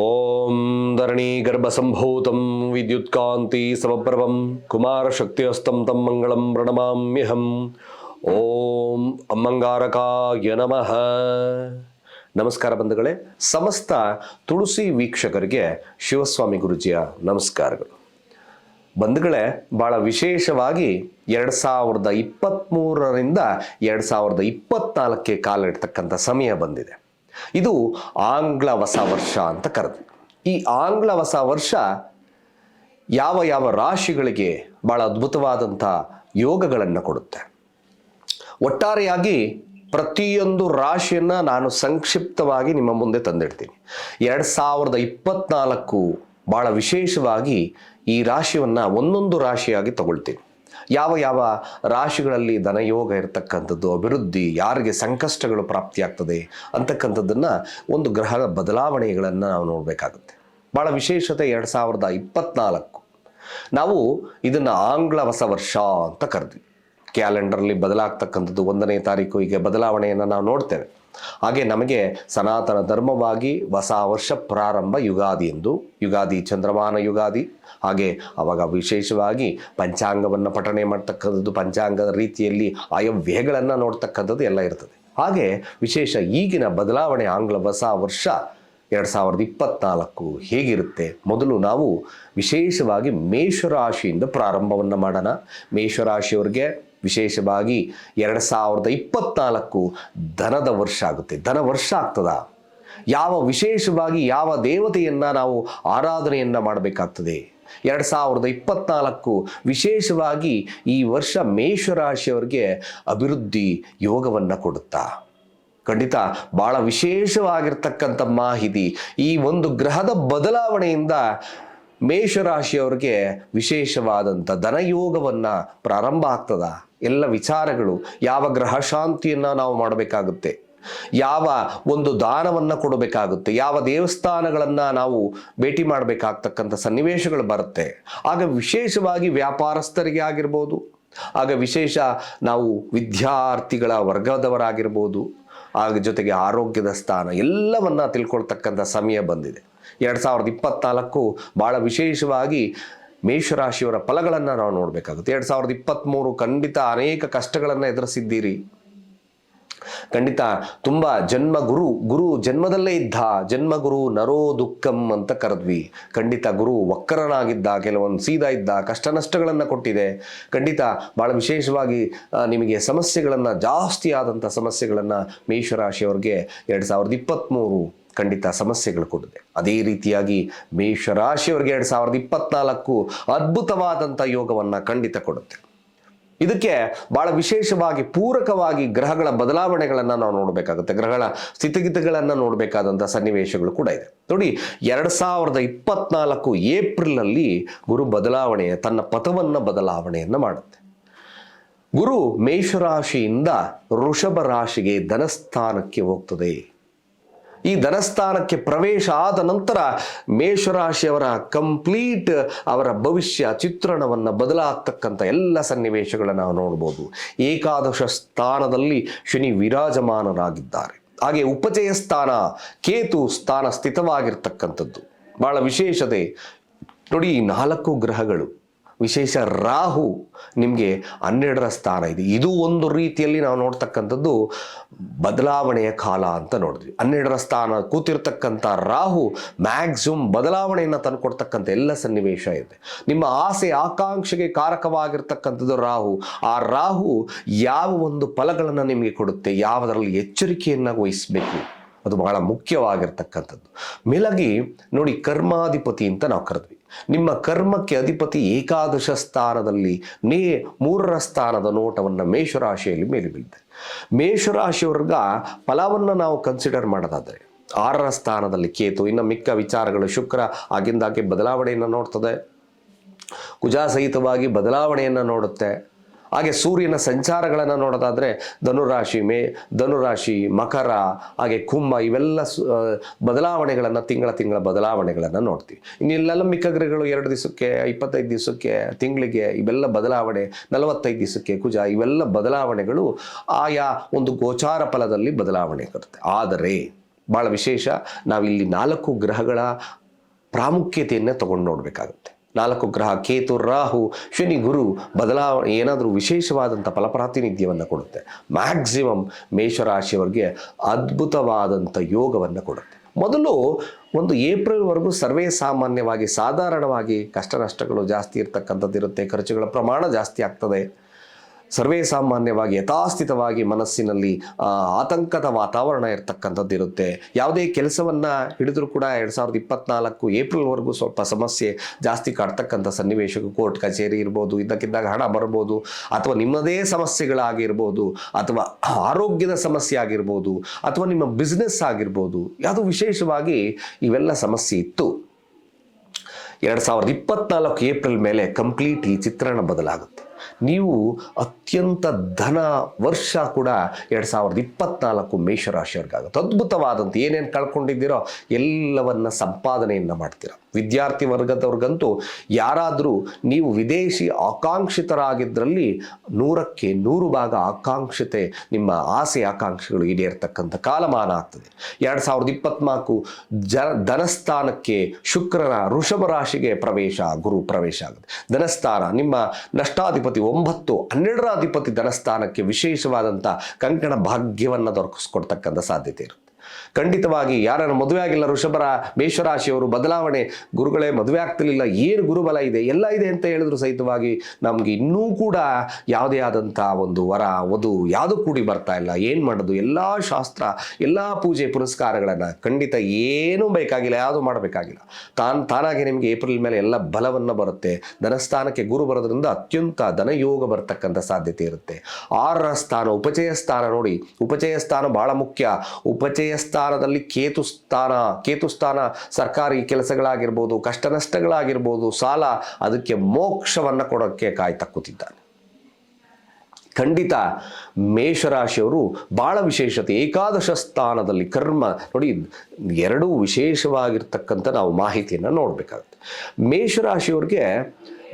ಓಂ ಧರಣಿ ಗರ್ಭಸಂಭೂತಂ ವಿದ್ಯುತ್ಕಾಂತಿ ಸಮಪ್ರಭಂ ಕುಮಾರಶಕ್ತಿಹಸ್ತಂ ತಂ ಮಂಗಳಂ ಪ್ರಣಮಾಮ್ಯಹಂ ಓಂ ಅಮ್ಮಂಗಾರಕಾಯ ನಮಃ ನಮಸ್ಕಾರ ಬಂಧುಗಳೇ, ಸಮಸ್ತ ತುಳಸಿ ವೀಕ್ಷಕರಿಗೆ ಶಿವಸ್ವಾಮಿ ಗುರುಜಿಯ ನಮಸ್ಕಾರಗಳು. ಬಂಧುಗಳೇ ಭಾಳ ವಿಶೇಷವಾಗಿ ಎರಡು ಸಾವಿರದ ಇಪ್ಪತ್ತ್ಮೂರರಿಂದ ಎರಡು ಸಾವಿರದ ಇಪ್ಪತ್ತ್ನಾಲ್ಕಕ್ಕೆ ಕಾಲ ಇಡ್ತಕ್ಕಂಥ ಸಮಯ ಬಂದಿದೆ. ಇದು ಆಂಗ್ಲ ಹೊಸ ವರ್ಷ ಅಂತ ಕರೆದು. ಈ ಆಂಗ್ಲ ಹೊಸ ವರ್ಷ ಯಾವ ಯಾವ ರಾಶಿಗಳಿಗೆ ಭಾಳ ಅದ್ಭುತವಾದಂಥ ಯೋಗಗಳನ್ನು ಕೊಡುತ್ತೆ. ಒಟ್ಟಾರೆಯಾಗಿ ಪ್ರತಿಯೊಂದು ರಾಶಿಯನ್ನು ನಾನು ಸಂಕ್ಷಿಪ್ತವಾಗಿ ನಿಮ್ಮ ಮುಂದೆ ತಂದಿಡ್ತೀನಿ. ಎರಡು ಸಾವಿರದ ಇಪ್ಪತ್ನಾಲ್ಕು ಭಾಳ ವಿಶೇಷವಾಗಿ ಈ ರಾಶಿಯನ್ನು ಒಂದೊಂದು ರಾಶಿಯಾಗಿ ತಗೊಳ್ತೀನಿ. ಯಾವ ಯಾವ ರಾಶಿಗಳಲ್ಲಿ ಧನಯೋಗ ಇರತಕ್ಕಂಥದ್ದು, ಅಭಿವೃದ್ಧಿ, ಯಾರಿಗೆ ಸಂಕಷ್ಟಗಳು ಪ್ರಾಪ್ತಿಯಾಗ್ತದೆ ಅಂತಕ್ಕಂಥದ್ದನ್ನು ಒಂದು ಗ್ರಹದ ಬದಲಾವಣೆಗಳನ್ನು ನಾವು ನೋಡಬೇಕಾಗುತ್ತೆ. ಭಾಳ ವಿಶೇಷತೆ ಎರಡು ಸಾವಿರದ ಇಪ್ಪತ್ನಾಲ್ಕು. ನಾವು ಇದನ್ನು ಆಂಗ್ಲ ಹೊಸ ವರ್ಷ ಅಂತ ಕರೆದ್ವಿ. ಕ್ಯಾಲೆಂಡರ್ಲಿ ಬದಲಾಗ್ತಕ್ಕಂಥದ್ದು ಒಂದನೇ ತಾರೀಕು ಈಗ ಬದಲಾವಣೆಯನ್ನು ನಾವು ನೋಡ್ತೇವೆ. ಹಾಗೆ ನಮಗೆ ಸನಾತನ ಧರ್ಮವಾಗಿ ಹೊಸ ವರ್ಷ ಪ್ರಾರಂಭ ಯುಗಾದಿ ಎಂದು, ಯುಗಾದಿ ಚಂದ್ರಮಾನ ಯುಗಾದಿ, ಹಾಗೆ ಅವಾಗ ವಿಶೇಷವಾಗಿ ಪಂಚಾಂಗವನ್ನು ಪಠಣೆ ಮಾಡ್ತಕ್ಕಂಥದ್ದು ಪಂಚಾಂಗದ ರೀತಿಯಲ್ಲಿ ಆಯವ್ಯಯಗಳನ್ನು ನೋಡ್ತಕ್ಕಂಥದ್ದು ಎಲ್ಲ ಇರ್ತದೆ. ಹಾಗೆ ವಿಶೇಷ ಈಗಿನ ಬದಲಾವಣೆ ಆಂಗ್ಲ ಹೊಸ ವರ್ಷ ಎರಡು ಸಾವಿರದ ಇಪ್ಪತ್ನಾಲ್ಕು ಹೇಗಿರುತ್ತೆ? ಮೊದಲು ನಾವು ವಿಶೇಷವಾಗಿ ಮೇಷರಾಶಿಯಿಂದ ಪ್ರಾರಂಭವನ್ನು ಮಾಡೋಣ. ಮೇಷರಾಶಿಯವ್ರಿಗೆ ವಿಶೇಷವಾಗಿ ಎರಡು ಸಾವಿರದ ಇಪ್ಪತ್ನಾಲ್ಕು ಧನದ ವರ್ಷ ಆಗುತ್ತೆ. ಧನ ವರ್ಷ ಆಗ್ತದ. ಯಾವ ವಿಶೇಷವಾಗಿ ಯಾವ ದೇವತೆಯನ್ನು ನಾವು ಆರಾಧನೆಯನ್ನು ಮಾಡಬೇಕಾಗ್ತದೆ. ಎರಡು ಸಾವಿರದ ಇಪ್ಪತ್ನಾಲ್ಕು ವಿಶೇಷವಾಗಿ ಈ ವರ್ಷ ಮೇಷರಾಶಿಯವರಿಗೆ ಅಭಿವೃದ್ಧಿ ಯೋಗವನ್ನು ಕೊಡುತ್ತಾ. ಖಂಡಿತ ಭಾಳ ವಿಶೇಷವಾಗಿರ್ತಕ್ಕಂಥ ಮಾಹಿತಿ ಈ ಒಂದು ಗ್ರಹದ ಬದಲಾವಣೆಯಿಂದ ಮೇಷರಾಶಿಯವರಿಗೆ ವಿಶೇಷವಾದಂಥ ಧನಯೋಗವನ್ನು ಪ್ರಾರಂಭ ಆಗ್ತದ. ಎಲ್ಲ ವಿಚಾರಗಳು, ಯಾವ ಗ್ರಹ ಶಾಂತಿಯನ್ನು ನಾವು ಮಾಡಬೇಕಾಗುತ್ತೆ, ಯಾವ ಒಂದು ದಾನವನ್ನು ಕೊಡಬೇಕಾಗುತ್ತೆ, ಯಾವ ದೇವಸ್ಥಾನಗಳನ್ನು ನಾವು ಭೇಟಿ ಮಾಡಬೇಕಾಗ್ತಕ್ಕಂಥ ಸನ್ನಿವೇಶಗಳು ಬರುತ್ತೆ. ಆಗ ವಿಶೇಷವಾಗಿ ವ್ಯಾಪಾರಸ್ಥರಿಗೆ ಆಗಿರ್ಬೋದು, ಆಗ ವಿಶೇಷ ನಾವು ವಿದ್ಯಾರ್ಥಿಗಳ ವರ್ಗದವರಾಗಿರ್ಬೋದು, ಆಗ ಜೊತೆಗೆ ಆರೋಗ್ಯದ ಸ್ಥಾನ ಎಲ್ಲವನ್ನ ತಿಳ್ಕೊಳ್ತಕ್ಕಂಥ ಸಮಯ ಬಂದಿದೆ. ಎರಡು ಸಾವಿರದ ಇಪ್ಪತ್ನಾಲ್ಕು ಭಾಳ ವಿಶೇಷವಾಗಿ ಮೇಷರಾಶಿಯವರ ಫಲಗಳನ್ನು ನಾವು ನೋಡಬೇಕಾಗುತ್ತೆ. ಎರಡು ಸಾವಿರದ ಇಪ್ಪತ್ತ್ಮೂರು ಖಂಡಿತ ಅನೇಕ ಕಷ್ಟಗಳನ್ನು ಎದುರಿಸಿದ್ದೀರಿ. ಖಂಡಿತ ತುಂಬ ಜನ್ಮ ಗುರು ಗುರು ಜನ್ಮದಲ್ಲೇ ಇದ್ದ ಜನ್ಮ ಗುರು ನರೋ ದುಃಖಂ ಅಂತ ಕರೆದ್ವಿ. ಖಂಡಿತ ಗುರು ವಕ್ಕರನಾಗಿದ್ದ, ಕೆಲವೊಂದು ಸೀದಾ ಇದ್ದ ಕಷ್ಟ ನಷ್ಟಗಳನ್ನು ಕೊಟ್ಟಿದೆ. ಖಂಡಿತ ಭಾಳ ವಿಶೇಷವಾಗಿ ನಿಮಗೆ ಸಮಸ್ಯೆಗಳನ್ನು ಜಾಸ್ತಿ ಆದಂಥ ಸಮಸ್ಯೆಗಳನ್ನು ಮೇಷರಾಶಿಯವ್ರಿಗೆ ಎರಡು ಸಾವಿರದ ಇಪ್ಪತ್ತ್ಮೂರು ಖಂಡಿತ ಸಮಸ್ಯೆಗಳು ಕೊಡುತ್ತೆ. ಅದೇ ರೀತಿಯಾಗಿ ಮೇಷರಾಶಿಯವರಿಗೆ ಎರಡು ಸಾವಿರದ ಇಪ್ಪತ್ನಾಲ್ಕು ಅದ್ಭುತವಾದಂಥ ಯೋಗವನ್ನು ಖಂಡಿತ ಕೊಡುತ್ತೆ. ಇದಕ್ಕೆ ಬಹಳ ವಿಶೇಷವಾಗಿ ಪೂರಕವಾಗಿ ಗ್ರಹಗಳ ಬದಲಾವಣೆಗಳನ್ನು ನಾವು ನೋಡಬೇಕಾಗುತ್ತೆ. ಗ್ರಹಗಳ ಸ್ಥಿತಿಗತಿಗಳನ್ನು ನೋಡಬೇಕಾದಂಥ ಸನ್ನಿವೇಶಗಳು ಕೂಡ ಇದೆ. ನೋಡಿ, ಎರಡು ಸಾವಿರದ ಇಪ್ಪತ್ನಾಲ್ಕು ಏಪ್ರಿಲಲ್ಲಿ ಗುರು ಬದಲಾವಣೆ ತನ್ನ ಪಥವನ್ನು ಬದಲಾವಣೆಯನ್ನು ಮಾಡುತ್ತೆ. ಗುರು ಮೇಷರಾಶಿಯಿಂದ ವೃಷಭ ರಾಶಿಗೆ ಧನಸ್ಥಾನಕ್ಕೆ ಹೋಗ್ತದೆ. ಈ ಧನಸ್ಥಾನಕ್ಕೆ ಪ್ರವೇಶ ಆದ ನಂತರ ಮೇಷರಾಶಿಯವರ ಕಂಪ್ಲೀಟ್ ಅವರ ಭವಿಷ್ಯ ಚಿತ್ರಣವನ್ನು ಬದಲಾಗ್ತಕ್ಕಂಥ ಎಲ್ಲ ಸನ್ನಿವೇಶಗಳನ್ನು ನಾವು ನೋಡ್ಬೋದು. ಏಕಾದಶ ಸ್ಥಾನದಲ್ಲಿ ಶನಿ ವಿರಾಜಮಾನರಾಗಿದ್ದಾರೆ. ಹಾಗೆ ಉಪಜಯ ಸ್ಥಾನ, ಕೇತು ಸ್ಥಾನ ಸ್ಥಿತವಾಗಿರ್ತಕ್ಕಂಥದ್ದು. ಬಹಳ ವಿಶೇಷತೆ. ನೋಡಿ ನಾಲ್ಕು ಗ್ರಹಗಳು. ವಿಶೇಷ ರಾಹು ನಿಮಗೆ ಹನ್ನೆರಡರ ಸ್ಥಾನ ಇದೆ. ಇದು ಒಂದು ರೀತಿಯಲ್ಲಿ ನಾವು ನೋಡ್ತಕ್ಕಂಥದ್ದು ಬದಲಾವಣೆಯ ಕಾಲ ಅಂತ ನೋಡಿದ್ವಿ. ಹನ್ನೆರಡರ ಸ್ಥಾನ ಕೂತಿರ್ತಕ್ಕಂಥ ರಾಹು ಮ್ಯಾಕ್ಸಿಮಮ್ ಬದಲಾವಣೆಯನ್ನು ತಂದುಕೊಡ್ತಕ್ಕಂಥ ಎಲ್ಲ ಸನ್ನಿವೇಶ ಇದೆ. ನಿಮ್ಮ ಆಸೆ ಆಕಾಂಕ್ಷೆಗೆ ಕಾರಕವಾಗಿರ್ತಕ್ಕಂಥದ್ದು ರಾಹು. ಆ ರಾಹು ಯಾವ ಒಂದು ಫಲಗಳನ್ನು ನಿಮಗೆ ಕೊಡುತ್ತೆ? ಯಾವುದರಲ್ಲಿ ಎಚ್ಚರಿಕೆಯನ್ನು ವಹಿಸಬೇಕು? ಅದು ಬಹಳ ಮುಖ್ಯವಾಗಿರ್ತಕ್ಕಂಥದ್ದು. ಮಿಲಗಿ ನೋಡಿ ಕರ್ಮಾಧಿಪತಿ ಅಂತ ನಾವು ಕರೆದ್ವಿ. ನಿಮ್ಮ ಕರ್ಮಕ್ಕೆ ಅಧಿಪತಿ ಏಕಾದಶ ಸ್ಥಾನದಲ್ಲಿ ನೇ ಮೂರರ ಸ್ಥಾನದ ನೋಟವನ್ನು ಮೇಷರಾಶಿಯಲ್ಲಿ ಮೇಲೆ ಬೀಳಿದೆ ವರ್ಗ ಫಲವನ್ನು ನಾವು ಕನ್ಸಿಡರ್ ಮಾಡೋದಾದರೆ ಆರರ ಸ್ಥಾನದಲ್ಲಿ ಕೇತು, ಇನ್ನು ಮಿಕ್ಕ ವಿಚಾರಗಳು ಶುಕ್ರ, ಆಗಿಂದಾಗೆ ಬದಲಾವಣೆಯನ್ನು ನೋಡ್ತದೆ. ಕುಜಾ ಸಹಿತವಾಗಿ ಬದಲಾವಣೆಯನ್ನು ನೋಡುತ್ತೆ. ಹಾಗೆ ಸೂರ್ಯನ ಸಂಚಾರಗಳನ್ನು ನೋಡೋದಾದರೆ ಧನುರಾಶಿ, ಮೇ, ಧನುರಾಶಿ, ಮಕರ, ಹಾಗೆ ಕುಂಭ ಇವೆಲ್ಲ ಬದಲಾವಣೆಗಳನ್ನು ತಿಂಗಳ ತಿಂಗಳ ಬದಲಾವಣೆಗಳನ್ನು ನೋಡ್ತೀವಿ. ಇನ್ನೆಲ್ಲ ಮಿಕ್ಕ ಗ್ರಹಗಳು ಎರಡು ದಿವಸಕ್ಕೆ, ಇಪ್ಪತ್ತೈದು ದಿವಸಕ್ಕೆ, ತಿಂಗಳಿಗೆ ಇವೆಲ್ಲ ಬದಲಾವಣೆ, ನಲವತ್ತೈದು ದಿವಸಕ್ಕೆ ಕುಜ ಇವೆಲ್ಲ ಬದಲಾವಣೆಗಳು ಆಯಾ ಒಂದು ಗೋಚಾರ ಫಲದಲ್ಲಿ ಬದಲಾವಣೆ ಬರುತ್ತೆ ಆದರೆ ಭಾಳ ವಿಶೇಷ, ನಾವಿಲ್ಲಿ ನಾಲ್ಕು ಗ್ರಹಗಳ ಪ್ರಾಮುಖ್ಯತೆಯನ್ನು ತಗೊಂಡು ನೋಡಬೇಕಾಗುತ್ತೆ. ನಾಲ್ಕು ಗ್ರಹ ಕೇತು, ರಾಹು, ಶನಿ, ಗುರು ಬದಲಾವಣೆ ಏನಾದರೂ ವಿಶೇಷವಾದಂಥ ಫಲಪ್ರಾತಿನಿಧ್ಯವನ್ನು ಕೊಡುತ್ತೆ. ಮ್ಯಾಕ್ಸಿಮಮ್ ಮೇಷರಾಶಿಯವರಿಗೆ ಅದ್ಭುತವಾದಂಥ ಯೋಗವನ್ನು ಕೊಡುತ್ತೆ. ಮೊದಲು ಒಂದು ಏಪ್ರಿಲ್ವರೆಗೂ ಸರ್ವೇ ಸಾಮಾನ್ಯವಾಗಿ ಸಾಧಾರಣವಾಗಿ ಕಷ್ಟ ನಷ್ಟಗಳು ಜಾಸ್ತಿ ಇರ್ತಕ್ಕಂಥದ್ದು ಇರುತ್ತೆ ಖರ್ಚುಗಳ ಪ್ರಮಾಣ ಜಾಸ್ತಿ ಆಗ್ತದೆ. ಸರ್ವೇ ಸಾಮಾನ್ಯವಾಗಿ ಯಥಾಸ್ಥಿತವಾಗಿ ಮನಸ್ಸಿನಲ್ಲಿ ಆತಂಕದ ವಾತಾವರಣ ಇರತಕ್ಕಂಥದ್ದು ಇರುತ್ತೆ. ಯಾವುದೇ ಕೆಲಸವನ್ನು ಹಿಡಿದರೂ ಕೂಡ ಎರಡು ಸಾವಿರದ ಇಪ್ಪತ್ನಾಲ್ಕು ಏಪ್ರಿಲ್ವರೆಗೂ ಸ್ವಲ್ಪ ಸಮಸ್ಯೆ ಜಾಸ್ತಿ ಕಾಡ್ತಕ್ಕಂಥ ಸನ್ನಿವೇಶಕ್ಕೂ ಕೋರ್ಟ್ ಕಚೇರಿ ಇರ್ಬೋದು, ಇದ್ದಕ್ಕಿದ್ದಾಗ ಹಣ ಬರ್ಬೋದು, ಅಥವಾ ನಿಮ್ಮದೇ ಸಮಸ್ಯೆಗಳಾಗಿರ್ಬೋದು, ಅಥವಾ ಆರೋಗ್ಯದ ಸಮಸ್ಯೆ ಆಗಿರ್ಬೋದು, ಅಥವಾ ನಿಮ್ಮ ಬಿಸ್ನೆಸ್ ಆಗಿರ್ಬೋದು, ಯಾವುದು ವಿಶೇಷವಾಗಿ ಇವೆಲ್ಲ ಸಮಸ್ಯೆ ಇತ್ತು. ಎರಡು ಸಾವಿರದ ಇಪ್ಪತ್ನಾಲ್ಕು ಏಪ್ರಿಲ್ ಮೇಲೆ ಕಂಪ್ಲೀಟ್ ಈ ಚಿತ್ರಣ ಬದಲಾಗುತ್ತೆ. ನೀವು ಅತ್ಯಂತ ಧನ ವರ್ಷ ಕೂಡ ಎರಡು ಸಾವಿರದ ಇಪ್ಪತ್ನಾಲ್ಕು ಮೇಷರಾಶಿಯವ್ರಿಗಾಗುತ್ತೆ. ಅದ್ಭುತವಾದಂಥ ಏನೇನು ಕಳ್ಕೊಂಡಿದ್ದೀರೋ ಎಲ್ಲವನ್ನ ಸಂಪಾದನೆಯನ್ನು ಮಾಡ್ತೀರ. ವಿದ್ಯಾರ್ಥಿ ವರ್ಗದವ್ರಿಗಂತೂ ಯಾರಾದರೂ ನೀವು ವಿದೇಶಿ ಆಕಾಂಕ್ಷಿತರಾಗಿದ್ದರಲ್ಲಿ ನೂರಕ್ಕೆ ನೂರು ಭಾಗ ಆಕಾಂಕ್ಷತೆ, ನಿಮ್ಮ ಆಸೆ ಆಕಾಂಕ್ಷೆಗಳು ಈಡೇರ್ತಕ್ಕಂಥ ಕಾಲಮಾನ ಆಗ್ತದೆ. ಎರಡು ಸಾವಿರದ ಇಪ್ಪತ್ನಾಲ್ಕು ಜ, ಧನಸ್ಥಾನಕ್ಕೆ ಶುಕ್ರನ ಋಷಭ ರಾಶಿಗೆ ಪ್ರವೇಶ, ಗುರು ಪ್ರವೇಶ ಆಗುತ್ತೆ. ಧನಸ್ಥಾನ, ನಿಮ್ಮ ನಷ್ಟಾಧಿಪತಿ ಒಂಬತ್ತು, ಹನ್ನೆರಡರ ಅಧಿಪತಿ ಧನಸ್ಥಾನಕ್ಕೆ ವಿಶೇಷವಾದಂಥ ಕಂಕಣ ಭಾಗ್ಯವನ್ನು ದೊರಕಿಸ್ಕೊಡ್ತಕ್ಕಂಥ ಸಾಧ್ಯತೆ ಇರುತ್ತೆ. ಖಂಡಿತವಾಗಿ ಯಾರನ್ನ ಮದುವೆ ಆಗಿಲ್ಲ ವೃಷಭರ, ಮೇಷರಾಶಿಯವರು ಬದಲಾವಣೆ, ಗುರುಗಳೇ ಮದುವೆ ಆಗ್ತಿರ್ಲಿಲ್ಲ, ಏನು ಗುರುಬಲ ಇದೆ, ಎಲ್ಲ ಇದೆ ಅಂತ ಹೇಳಿದ್ರು ಸಹಿತವಾಗಿ ನಮ್ಗೆ ಇನ್ನೂ ಕೂಡ ಯಾವುದೇ ಆದಂಥ ಒಂದು ವರ, ವಧು ಯಾವುದು ಕೂಡಿ ಬರ್ತಾ ಇಲ್ಲ. ಏನು ಮಾಡೋದು? ಎಲ್ಲ ಶಾಸ್ತ್ರ, ಎಲ್ಲ ಪೂಜೆ ಪುರಸ್ಕಾರಗಳನ್ನು ಖಂಡಿತ ಏನೂ ಬೇಕಾಗಿಲ್ಲ, ಯಾವುದು ಮಾಡಬೇಕಾಗಿಲ್ಲ. ತಾನು, ತಾನಾಗಿ ನಿಮಗೆ ಏಪ್ರಿಲ್ ಮೇಲೆ ಎಲ್ಲ ಬಲವನ್ನು ಬರುತ್ತೆ. ಧನಸ್ಥಾನಕ್ಕೆ ಗುರು ಬರೋದ್ರಿಂದ ಅತ್ಯಂತ ಧನಯೋಗ ಬರ್ತಕ್ಕಂಥ ಸಾಧ್ಯತೆ ಇರುತ್ತೆ. ಆರರ ಸ್ಥಾನ, ಉಪಚಯ ಸ್ಥಾನ ನೋಡಿ. ಉಪಚಯ ಸ್ಥಾನ ಬಹಳ ಮುಖ್ಯ. ಉಪಚಯ ಸ್ಥಾನದಲ್ಲಿ ಕೇತು ಸ್ಥಾನ ಕೇತು ಸ್ಥಾನ ಸರ್ಕಾರಿ ಕೆಲಸಗಳಾಗಿರ್ಬೋದು ಕಷ್ಟ ನಷ್ಟಗಳಾಗಿರ್ಬೋದು ಸಾಲ ಅದಕ್ಕೆ ಮೋಕ್ಷವನ್ನು ಕೊಡೋಕ್ಕೆ ಕಾಯ್ತಕ್ಕುತ್ತಿದ್ದಾನೆ ಖಂಡಿತ ಮೇಷರಾಶಿಯವರು ಭಾಳ ವಿಶೇಷತೆ. ಏಕಾದಶ ಸ್ಥಾನದಲ್ಲಿ ಕರ್ಮ ನೋಡಿ, ಎರಡೂ ವಿಶೇಷವಾಗಿರ್ತಕ್ಕಂಥ ನಾವು ಮಾಹಿತಿಯನ್ನು ನೋಡಬೇಕಾಗುತ್ತೆ. ಮೇಷರಾಶಿಯವ್ರಿಗೆ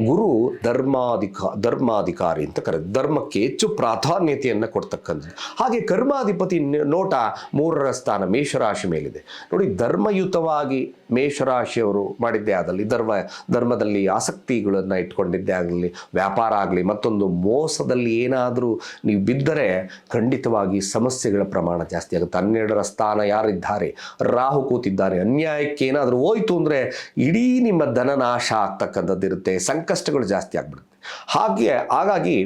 ಗುರು ಧರ್ಮಾಧಿಕ, ಧರ್ಮಾಧಿಕಾರಿ ಅಂತ ಕರೆ ಧರ್ಮಕ್ಕೆ ಹೆಚ್ಚು ಪ್ರಾಧಾನ್ಯತೆಯನ್ನು ಕೊಡ್ತಕ್ಕಂಥದ್ದು. ಹಾಗೆ ಕರ್ಮಾಧಿಪತಿ ನೋಟ ಮೂರರ ಸ್ಥಾನ ಮೇಷರಾಶಿ ಮೇಲಿದೆ. ನೋಡಿ ಧರ್ಮಯುತವಾಗಿ ಮೇಷರಾಶಿಯವರು ಮಾಡಿದ್ದೇ ಆದಲ್ಲಿ, ಧರ್ಮ, ಧರ್ಮದಲ್ಲಿ ಆಸಕ್ತಿಗಳನ್ನು ಇಟ್ಕೊಂಡಿದ್ದೇ ಆಗಲಿ, ವ್ಯಾಪಾರ ಆಗಲಿ, ಮತ್ತೊಂದು ಮೋಸದಲ್ಲಿ ಏನಾದರೂ ನೀವು ಬಿದ್ದರೆ ಖಂಡಿತವಾಗಿ ಸಮಸ್ಯೆಗಳ ಪ್ರಮಾಣ ಜಾಸ್ತಿ ಆಗುತ್ತೆ. ಹನ್ನೆರಡರ ಸ್ಥಾನ ಯಾರಿದ್ದಾರೆ? ರಾಹು ಕೂತಿದ್ದಾರೆ. ಅನ್ಯಾಯಕ್ಕೆ ಏನಾದರೂ ಹೋಯ್ತು ಅಂದರೆ ಇಡೀ ನಿಮ್ಮ ಧನನಾಶ ಆಗ್ತಕ್ಕಂಥದ್ದು ಇರುತ್ತೆ ಸಂಕಷ್ಟಗಳು ಜಾಸ್ತಿ ಆಗ್ಬಿಡುತ್ತೆ. ಹಾಗೆ ಹಾಗಾಗಿ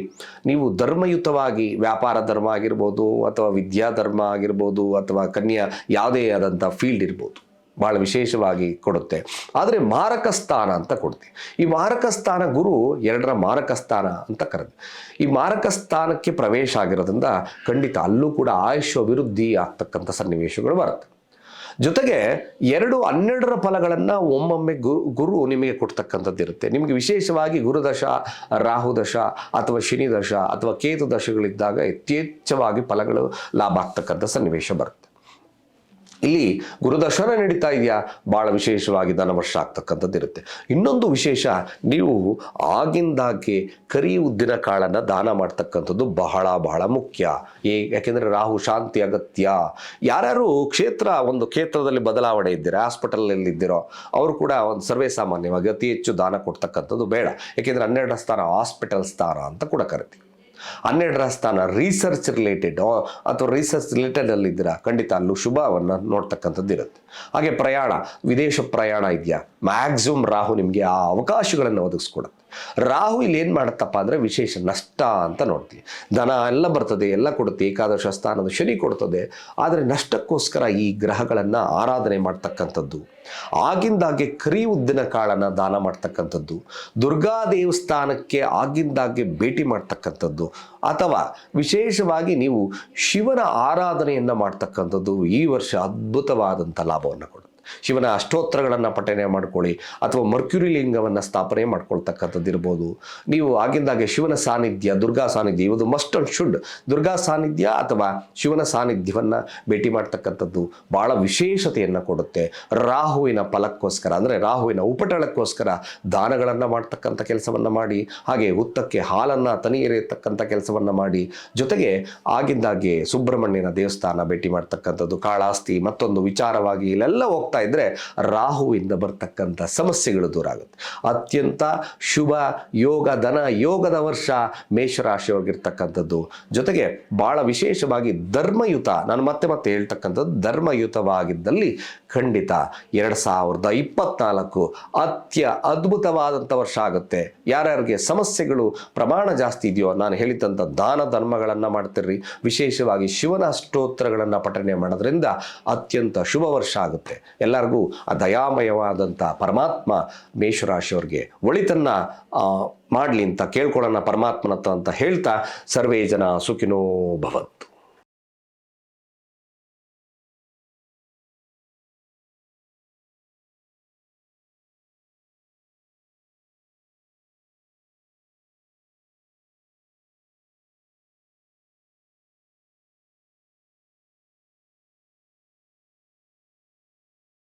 ನೀವು ಧರ್ಮಯುತವಾಗಿ ವ್ಯಾಪಾರ ಧರ್ಮ ಆಗಿರ್ಬೋದು ಅಥವಾ ವಿದ್ಯಾ ಧರ್ಮ ಆಗಿರ್ಬೋದು ಅಥವಾ ಕನ್ಯಾ ಯಾವುದೇ ಆದಂಥ ಫೀಲ್ಡ್ ಇರ್ಬೋದು. ಭಾಳ ವಿಶೇಷವಾಗಿ ಕೊಡುತ್ತೆ. ಆದರೆ ಮಾರಕ ಸ್ಥಾನ ಅಂತ ಕೊಡುತ್ತೆ. ಈ ಮಾರಕ ಸ್ಥಾನ ಗುರು ಎರಡರ ಮಾರಕ ಸ್ಥಾನ ಅಂತ ಕರೆದು. ಈ ಮಾರಕ ಸ್ಥಾನಕ್ಕೆ ಪ್ರವೇಶ ಆಗಿರೋದ್ರಿಂದ ಖಂಡಿತ ಅಲ್ಲೂ ಕೂಡ ಆಯುಷ್ ಅಭಿವೃದ್ಧಿ ಆಗ್ತಕ್ಕಂಥ ಸನ್ನಿವೇಶಗಳು ಬರುತ್ತೆ. ಜೊತೆಗೆ ಎರಡು ಹನ್ನೆರಡರ ಫಲಗಳನ್ನು ಒಮ್ಮೊಮ್ಮೆ ಗುರು ನಿಮಗೆ ಕೊಡ್ತಕ್ಕಂಥದ್ದು ಇರುತ್ತೆ. ನಿಮಗೆ ವಿಶೇಷವಾಗಿ ಗುರುದಶ ರಾಹುದಶ ಅಥವಾ ಶನಿ ದಶ ಅಥವಾ ಕೇತು ದಶಗಳಿದ್ದಾಗ ಯಥೇಚ್ಛವಾಗಿ ಫಲಗಳು ಲಾಭ ಆಗ್ತಕ್ಕಂಥ ಸನ್ನಿವೇಶ ಬರುತ್ತೆ. ಇಲ್ಲಿ ಗುರುದರ್ಶನ ನಡೀತಾ ಇದೆಯಾ? ಭಾಳ ವಿಶೇಷವಾಗಿ ಧನವರ್ಷ ಆಗ್ತಕ್ಕಂಥದ್ದು ಇರುತ್ತೆ ಇನ್ನೊಂದು ವಿಶೇಷ, ನೀವು ಆಗಿಂದಾಗ್ಗೆ ಕರಿ ಉದ್ದಿನ ಕಾಳನ್ನು ದಾನ ಮಾಡ್ತಕ್ಕಂಥದ್ದು ಬಹಳ ಬಹಳ ಮುಖ್ಯ. ಏ, ಯಾಕೆಂದರೆ ರಾಹು ಶಾಂತಿ, ಅಗತ್ಯ. ಯಾರ್ಯಾರು ಕ್ಷೇತ್ರ, ಒಂದು ಕ್ಷೇತ್ರದಲ್ಲಿ ಬದಲಾವಣೆ ಇದ್ದೀರಾ, ಹಾಸ್ಪಿಟಲಲ್ಲಿ ಇದ್ದೀರೋ, ಅವರು ಕೂಡ ಒಂದು ಸರ್ವೇ ಸಾಮಾನ್ಯವಾಗಿ ಅತಿ ಹೆಚ್ಚು ದಾನ ಕೊಡ್ತಕ್ಕಂಥದ್ದು ಬೇಡ. ಯಾಕೆಂದರೆ ಹನ್ನೆರಡು ಸ್ಥಾನ, ಹಾಸ್ಪಿಟಲ್ ಸ್ಥಾನ ಅಂತ ಕೂಡ ಕರಿತೀವಿ. ಹನ್ನೆರಡರ ಸ್ಥಾನ ರಿಸರ್ಚ್ ರಿಲೇಟೆಡ್ ಅಥವಾ ರಿಸರ್ಚ್ ರಿಲೇಟೆಡ್ ಅಲ್ಲಿದ್ದೀರಾ ಖಂಡಿತ ಅಲ್ಲೂ ಶುಭವನ್ನು ನೋಡ್ತಕ್ಕಂಥದ್ದು ಇರುತ್ತೆ. ಹಾಗೆ ಪ್ರಯಾಣ, ವಿದೇಶ ಪ್ರಯಾಣ ಇದೆಯಾ? ಮ್ಯಾಕ್ಸಿಮಮ್ ರಾಹು ನಿಮಗೆ ಆ ಅವಕಾಶಗಳನ್ನು ಒದಗಿಸ್ಕೊಡುತ್ತೆ. ರಾಹು ಇಲ್ಲಿ ಏನು ಮಾಡುತ್ತಪ್ಪ ಅಂದರೆ ವಿಶೇಷ ನಷ್ಟ ಅಂತ ನೋಡ್ತೀವಿ. ಧನ ಎಲ್ಲ ಬರ್ತದೆ, ಎಲ್ಲ ಕೊಡುತ್ತೆ, ಏಕಾದಶ ಸ್ಥಾನದ ಶನಿ ಕೊಡ್ತದೆ. ಆದರೆ ನಷ್ಟಕ್ಕೋಸ್ಕರ ಈ ಗ್ರಹಗಳನ್ನು ಆರಾಧನೆ ಮಾಡ್ತಕ್ಕಂಥದ್ದು. ಆಗಿಂದಾಗೆ ಕರಿ ಉದ್ದಿನ ಕಾಳನ್ನು ದಾನ ಮಾಡ್ತಕ್ಕಂಥದ್ದು. ದುರ್ಗಾ ದೇವಸ್ಥಾನಕ್ಕೆ ಆಗಿಂದಾಗೆ ಭೇಟಿ ಮಾಡ್ತಕ್ಕಂಥದ್ದು. ಅಥವಾ ವಿಶೇಷವಾಗಿ ನೀವು ಶಿವನ ಆರಾಧನೆಯನ್ನು ಮಾಡ್ತಕ್ಕಂಥದ್ದು ಈ ವರ್ಷ ಅದ್ಭುತವಾದಂಥ ಲಾಭವನ್ನು ಕೊಡುತ್ತೆ. ಶಿವನ ಅಷ್ಟೋತ್ತರಗಳನ್ನು ಪಠನೆ ಮಾಡ್ಕೊಳ್ಳಿ ಅಥವಾ ಮರ್ಕ್ಯುರಿ ಲಿಂಗವನ್ನು ಸ್ಥಾಪನೆ ಮಾಡ್ಕೊಳ್ತಕ್ಕಂಥದ್ದು ಇರ್ಬೋದು ನೀವು ಆಗಿಂದಾಗೆ ಶಿವನ ಸಾನ್ನಿಧ್ಯ, ದುರ್ಗಾ ಸಾನ್ನಿಧ್ಯ ಇದು ಮಸ್ಟ್ ಅಂಡ್ ಶುಡ್ ದುರ್ಗಾ ಸಾನ್ನಿಧ್ಯ ಅಥವಾ ಶಿವನ ಸಾನ್ನಿಧ್ಯವನ್ನು ಭೇಟಿ ಮಾಡ್ತಕ್ಕಂಥದ್ದು ಭಾಳ ವಿಶೇಷತೆಯನ್ನು ಕೊಡುತ್ತೆ. ರಾಹುವಿನ ಫಲಕ್ಕೋಸ್ಕರ, ಅಂದರೆ ರಾಹುವಿನ ಉಪಟಳಕ್ಕೋಸ್ಕರ ದಾನಗಳನ್ನು ಮಾಡ್ತಕ್ಕಂಥ ಕೆಲಸವನ್ನು ಮಾಡಿ, ಹಾಗೆ ಹುತ್ತಕ್ಕೆ ಹಾಲನ್ನು ತನಿ ಎರೆಯತಕ್ಕಂಥ ಕೆಲಸವನ್ನು ಮಾಡಿ, ಜೊತೆಗೆ ಆಗಿಂದಾಗೆ ಸುಬ್ರಹ್ಮಣ್ಯನ ದೇವಸ್ಥಾನ ಭೇಟಿ ಮಾಡ್ತಕ್ಕಂಥದ್ದು, ಕಾಳಾಸ್ತಿ ಮತ್ತೊಂದು ವಿಚಾರವಾಗಿ ಇಲ್ಲೆಲ್ಲ ಹೋಗ್ತಾ ಇದ್ರೆ ರಾಹುವಿಂದ ಬರ್ತಕ್ಕಂಥ ಸಮಸ್ಯೆಗಳು ದೂರ ಆಗುತ್ತೆ. ಅತ್ಯಂತ ಶುಭ, ಯೋಗ, ಧನ, ಯೋಗದ ವರ್ಷ ಮೇಷರಾಶಿಯವ್ರಿಗಿರ್ತಕ್ಕಂಥದ್ದು ಜೊತೆಗೆ ಬಹಳ ವಿಶೇಷವಾಗಿ ಧರ್ಮಯುತ, ನಾನು ಮತ್ತೆ ಮತ್ತೆ ಹೇಳ್ತಕ್ಕಂಥದ್ದು ಧರ್ಮಯುತವಾಗಿದ್ದಲ್ಲಿ ಖಂಡಿತ ಎರಡು ಸಾವಿರದ ಇಪ್ಪತ್ನಾಲ್ಕು ಅತ್ಯ ಅದ್ಭುತವಾದಂಥ ವರ್ಷ ಆಗುತ್ತೆ. ಯಾರ್ಯಾರಿಗೆ ಸಮಸ್ಯೆಗಳು ಪ್ರಮಾಣ ಜಾಸ್ತಿ ಇದೆಯೋ, ನಾನು ಹೇಳಿದಂಥ ದಾನ ಧರ್ಮಗಳನ್ನು ಮಾಡ್ತಿರ್ರಿ. ವಿಶೇಷವಾಗಿ ಶಿವನ ಸ್ತೋತ್ರಗಳನ್ನು ಪಠನೆ ಮಾಡೋದ್ರಿಂದ ಅತ್ಯಂತ ಶುಭ ವರ್ಷ ಆಗುತ್ತೆ. ಎಲ್ಲರಿಗೂ ಆ ದಯಾಮಯವಾದಂಥ ಪರಮಾತ್ಮ ಮೇಷರಾಶಿಯವ್ರಿಗೆ ಒಳಿತನ್ನ ಮಾಡಲಿ ಅಂತ ಕೇಳ್ಕೊಳ್ಳೋಣ ಪರಮಾತ್ಮನತ್ತ ಅಂತ ಹೇಳ್ತಾ ಸರ್ವೇ ಜನ ಸುಖಿನೋ ಭವತ್ತು